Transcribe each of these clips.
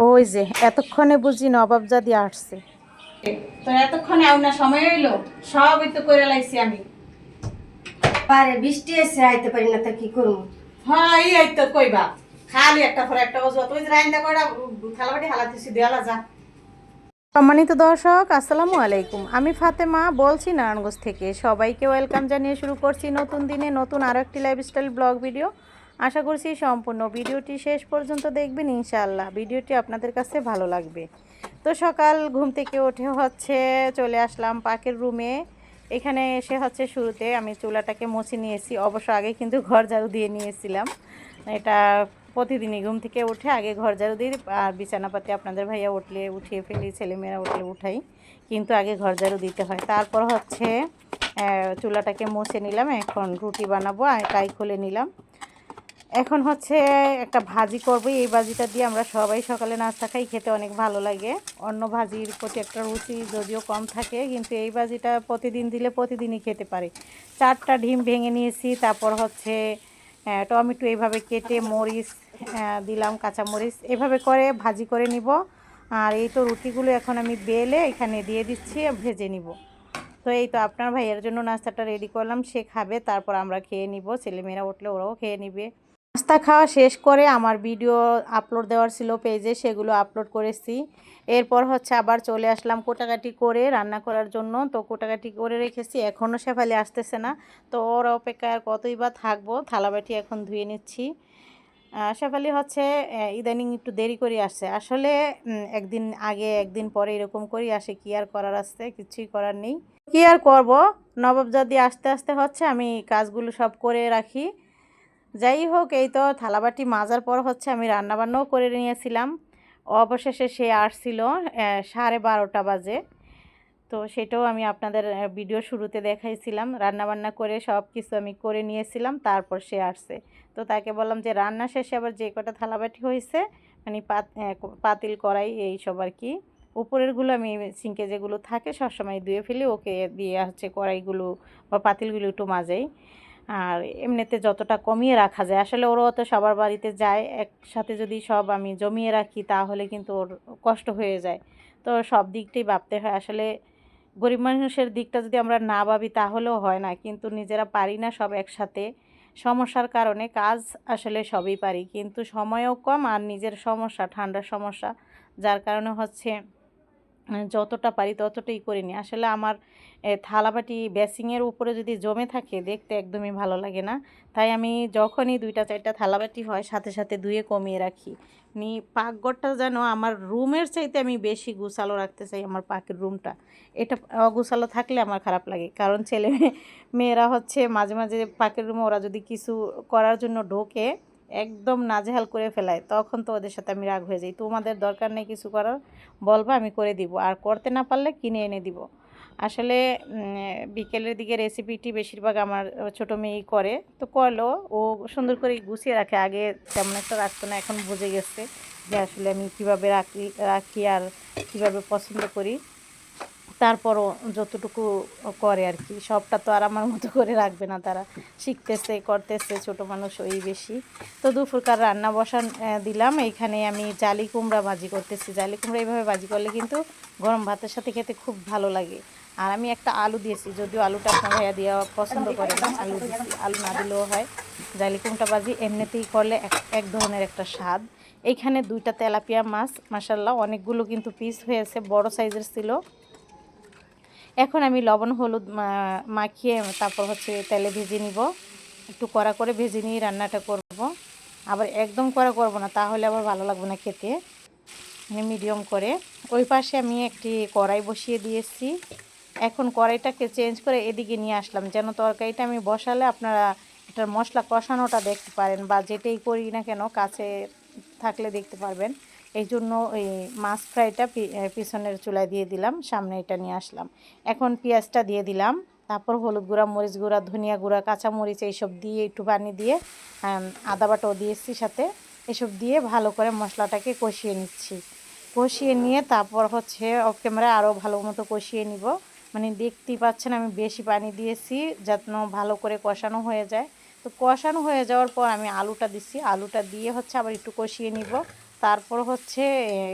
ওই যে এতক্ষণে বুঝি নবাবজাদি আসছে। তো এতক্ষণে না সময় হইল? সবই তো করে লাইছি আমি। পারে বৃষ্টি এসে আইতে পারি না তা কি করব? হ্যাঁ এই এই তো কইবা। খালি একটা পরে একটা অজুহাত। ওই যে রাইন্দা কয়টা থালাবাটি হালাতেছি দেয়ালা যা। সম্মানিত দর্শক আসসালামু আলাইকুম। আমি ফাতেমা বলছি নারায়ণগঞ্জ থেকে। সবাইকে ওয়েলকাম জানিয়ে শুরু করছি নতুন দিনে নতুন আরও একটি লাইফস্টাইল ব্লগ ভিডিও আশা করছি সম্পূর্ণ ভিডিওটি শেষ পর্যন্ত দেখবেন, ইনশাআল্লাহ। ভিডিওটি আপনাদের কাছে ভালো লাগবে। তো সকাল ঘুম থেকে উঠে হচ্ছে চলে আসলাম পাকের রুমে। এখানে এসে হচ্ছে শুরুতে আমি চুলাটাকে মুছে নিয়েছি। অবশ্য আগে কিন্তু ঘর ঝাড়ু দিয়ে নিয়েছিলাম। এটা প্রতিদিনই ঘুম থেকে উঠে আগে ঘর ঝাড়ু দিই, আর বিছানাপাতি আপনাদের ভাইয়া উঠলে উঠিয়ে ফেলি, ছেলেমেয়েরা উঠলে উঠাই, কিন্তু আগে ঘর ঝাড়ু দিতে হয়। তারপর হচ্ছে চুলাটাকে মুছে নিলাম। এখন রুটি বানাবো আর কাই খুলে নিলাম। এখন হচ্ছে একটা ভাজি করব। এই ভাজিটা দিয়ে আমরা সবাই সকালে নাস্তা খাই, খেতে অনেক ভালো লাগে। অন্য ভাজির প্রতি একটা রুচি যদিও কম থাকে, কিন্তু এই ভাজিটা প্রতিদিন দিলে প্রতিদিনই খেতে পারে। চারটা ডিম ভেঙে নিয়েছি, তারপর হচ্ছে টমেটো এইভাবে কেটে মরিচ দিলাম কাঁচা মরিচ এভাবে করে ভাজি করে নিব। আর এই তো রুটিগুলো এখন আমি বেলে এখানে দিয়ে দিচ্ছি, ভেজে নিব। তো এই তো আপনার ভাইয়ের জন্য নাস্তাটা রেডি করলাম, সে খাবে, তারপর আমরা খেয়ে নিব। ছেলেমেয়েরা উঠলে ওরাও খেয়ে নিবে। নাস্তা খাওয়া শেষ করে আমার ভিডিও আপলোড দেওয়ার ছিল পেজে সেগুলো আপলোড করেছি। এরপর হচ্ছে আবার চলে আসলাম কোটাকাটি করে রান্না করার জন্য। তো কোটাকাটি করে রেখেছি এখনও শেফালি আসতেছে না। তো ওর অপেক্ষায় কতই বা থাকব, থালাবাটি এখন ধুয়ে নিচ্ছি। শেফালি হচ্ছে ইদানিং একটু দেরি করে আসছে। আসলে একদিন আগে, একদিন পরে এরকম করেই আসে কি আর করার আসছে কিছুই করার নেই। কি আর করব? নবাব যদি আস্তে আস্তে হচ্ছে, আমি কাজগুলো সব করে রাখি। যাই হোক, এই তো থালাবাটি মাজার পর হচ্ছে আমি রান্নাবান্নাও করে নিয়েছিলাম। অবশেষে সে আসছিল সাড়ে বারোটা বাজে। তো সেটাও আমি আপনাদের ভিডিও শুরুতে দেখাইছিলাম। রান্নাবান্না করে সব কিছু আমি করে নিয়েছিলাম, তারপর সে আসছে। তো তাকে বললাম যে, রান্না শেষে আবার যে কটা থালাবাটি হয়েছে মানে পাত পাতিল, কড়াই, এই সব আর কি, উপরেরগুলো আমি সিঙ্কে যেগুলো থাকে সবসময় ধুয়ে ফেলি, ওকে দিয়ে হচ্ছে কড়াইগুলো বা পাতিলগুলো একটু মাজাই। আর এমনিতে যতটা কমিয়ে রাখা যায়, আসলে ওরাও তো সবার বাড়িতে যায়, একসাথে যদি সব আমি জমিয়ে রাখি তাহলে কিন্তু ওর কষ্ট হয়ে যায়। তো সব দিকটাই ভাবতে হয়। আসলে গরিব মানুষের দিকটা যদি আমরা না ভাবি তাহলেও হয় না, কিন্তু নিজেরা পারি না সব একসাথে। সমস্যার কারণে কাজ আসলে সবই পারি, কিন্তু সময়ও কম আর নিজের সমস্যা, ঠান্ডার সমস্যা, যার কারণে হচ্ছে যতটা পারি ততটাই করে নিই। আসলে আমার থালাবাটি বেসিংয়ের উপরে যদি জমে থাকে, দেখতে একদমই ভালো লাগে না। তাই আমি যখনই দুইটা, চারটা থালাবাটি হয়, সাথে সাথে ধুয়ে কমিয়ে রাখি। নি, পাকঘরটা যেন আমার রুমের চাইতে আমি বেশি গুছালো রাখতে চাই আমার পাকের রুমটা। এটা অগুছালো থাকলে আমার খারাপ লাগে। কারণ ছেলে মেয়েরা হচ্ছে মাঝে মাঝে পাকের রুমে ওরা যদি কিছু করার জন্য ঢোকে একদম নাজেহাল করে ফেলায়, তখন তো ওদের সাথে আমি রাগ হয়ে যাই। তোমাদের দরকার নেই কিছু করার, বলবা আমি করে দিব, আর করতে না পারলে কিনে এনে দিব। আসলে বিকেলের দিকে রেসিপিটি বেশিরভাগ আমার ছোটো মেয়েই করে, তো করল। ও সুন্দর করে গুছিয়ে রাখে, আগে তেমন একটা রাখতো না, এখন বুঝে গেছে যে আসলে আমি কীভাবে রাখি রাখি আর কীভাবে পছন্দ করি। তারপরও যতটুকু করে আর কি, সবটা তো আর আমার মতো করে রাখবে না তারা। শিখতেছে, করতেছে, ছোট মানুষ ওই বেশি। তো দুপুরকার রান্না বসান দিলাম। এইখানে আমি জালি কুমড়া ভাজি করতেছি। জালি কুমড়া এইভাবে ভাজি করলে কিন্তু গরম ভাতের সাথে খেতে খুব ভালো লাগে। আর আমি একটা আলু দিয়েছি, যদিও আলুটা আপনার ভাইয়া দেওয়া পছন্দ করে না, আলু দিয়েছি। আলু না দিলেও হয়। জালি কুমড়া ভাজি এমনিতেই করলে এক এক ধরনের একটা স্বাদ। এইখানে দুইটা তেলাপিয়া মাছ মাসাল্লাহ অনেকগুলো কিন্তু পিস হয়েছে, বড় সাইজের ছিল। এখন আমি লবণ, হলুদ মাখিয়ে তারপর হচ্ছে তেলে ভেজে নিব। একটু কড়া করে ভেজে নিয়ে রান্নাটা করব। আবার একদম কড়া করব না, তাহলে আবার ভালো লাগবে না খেতে। মানে মিডিয়াম করে। ওই পাশে আমি একটি কড়াই বসিয়ে দিয়েছি। এখন কড়াইটাকে চেঞ্জ করে এদিকে নিয়ে আসলাম। যেন তরকারিটা আমি বসালে আপনারা এটার মশলা কষানোটা দেখতে পারেন বা যেটাই করি না কেন, কাছে থাকলে দেখতে পারবেন। এই জন্য ওই মাছ ফ্রাইটা পিছনের চুলায় দিয়ে দিলাম, সামনে এটা নিয়ে আসলাম। এখন পেঁয়াজটা দিয়ে দিলাম, তারপর হলুদ গুঁড়া, মরিচ গুঁড়া, ধনিয়া গুঁড়া কাঁচা মরিচ এইসব দিয়ে একটু পানি দিয়ে আদা বাটাও দিয়েছি সাথে, এসব দিয়ে ভালো করে মশলাটাকে কষিয়ে নিচ্ছি। কষিয়ে নিয়ে তারপর হচ্ছে অফ ক্যামেরা আরও ভালো মতো কষিয়ে নিব। মানে দেখতেই পাচ্ছেন আমি বেশি পানি দিয়েছি, যেন ভালো করে কষানো হয়ে যায়। তো কষানো হয়ে যাওয়ার পর আমি আলুটা দিচ্ছি, আলুটা দিয়ে হচ্ছে আবার একটু কষিয়ে নিব। তারপর হচ্ছে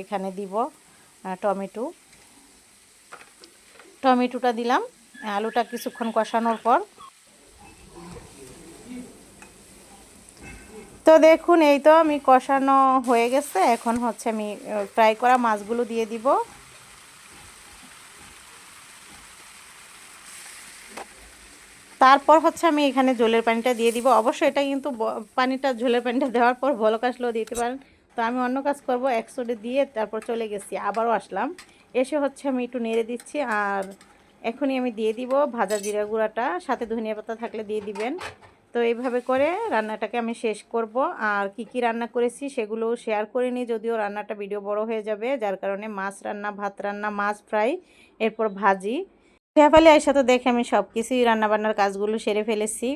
এখানে দিব টমেটো। টমেটোটা দিলাম, আলুটা কিছুক্ষণ কষানোর পর। তো দেখুন, এই তো আমি কষানো হয়ে গেছে। এখন হচ্ছে আমি ফ্রাই করা মাছগুলো দিয়ে দিব। তারপর হচ্ছে আমি এখানে জলের পানিটা দিয়ে দিব। অবশ্যই এটা কিন্তু পানিটা ঝোলের পানিটা দেওয়ার পর বলক আসলেও দিতে পারেন। তো আমি অন্য কাজ করব একশোটে দিয়ে তারপর চলে গেছি, আবারও আসলাম। এসে হচ্ছে আমি একটু নেড়ে দিচ্ছি, আর এখনই আমি দিয়ে দিব ভাজা জিরা গুঁড়াটা, সাথে ধনিয়া পাতা থাকলে দিয়ে দিবেন। তো এইভাবে করে রান্নাটাকে আমি শেষ করব, আর কি কি রান্না করেছি সেগুলো শেয়ার করে নিই, যদিও রান্নাটা ভিডিও বড় হয়ে যাবে, যার কারণে মাছ রান্না, ভাত রান্না, মাছ ফ্রাই, এরপর ভাজি। শেফালি আইসা তো দেখে আমি সব কিছুই রান্নাবান্নার কাজগুলো সেরে ফেলেছি।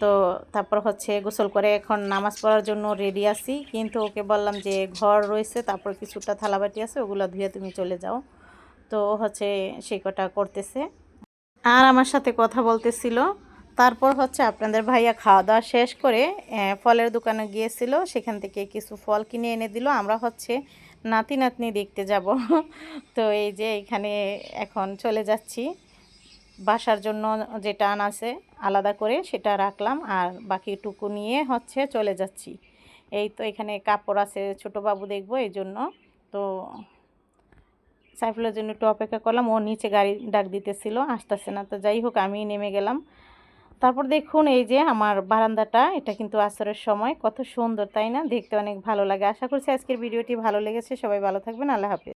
তো তারপর হচ্ছে গোসল করে এখন নামাজ পড়ার জন্য রেডি আছি। কিন্তু ওকে বললাম যে ঘর রয়েছে, তারপর কিছুটা থালাবাটি আছে, ওগুলো ধুয়ে তুমি চলে যাও। তো হচ্ছে সেই কটা করতেছে। আর আমার সাথে কথা বলতেছিল। তারপর হচ্ছে আপনাদের ভাইয়া খাওয়া দাওয়া শেষ করে ফলের দোকানে গিয়েছিল। সেখান থেকে কিছু ফল কিনে এনে দিল। আমরা হচ্ছে নাতি নাতনি দেখতে যাব। তো এই যে এখানে এখন চলে যাচ্ছি। বাসার জন্য যেটা আনা আছে, আলাদা করে সেটা রাখলাম। আর বাকিটুকু নিয়ে হচ্ছে চলে যাচ্ছি। এই তো এখানে কাপড় আছে, ছোট বাবু দেখব এই জন্য। তো সাইফুলের জন্য একটু অপেক্ষা করলাম, ও নিচে গাড়ি ডাক দিতেছিল, আসতেছে না। তো যাই হোক আমি নেমে গেলাম। তারপর দেখুন এই যে আমার বারান্দাটা, এটা কিন্তু আসরের সময়, কত সুন্দর, তাই না? দেখতে অনেক ভালো লাগে। আশা করছি আজকের ভিডিওটি ভালো লেগেছে। সবাই ভালো থাকবেন, আল্লাহ হাফিজ।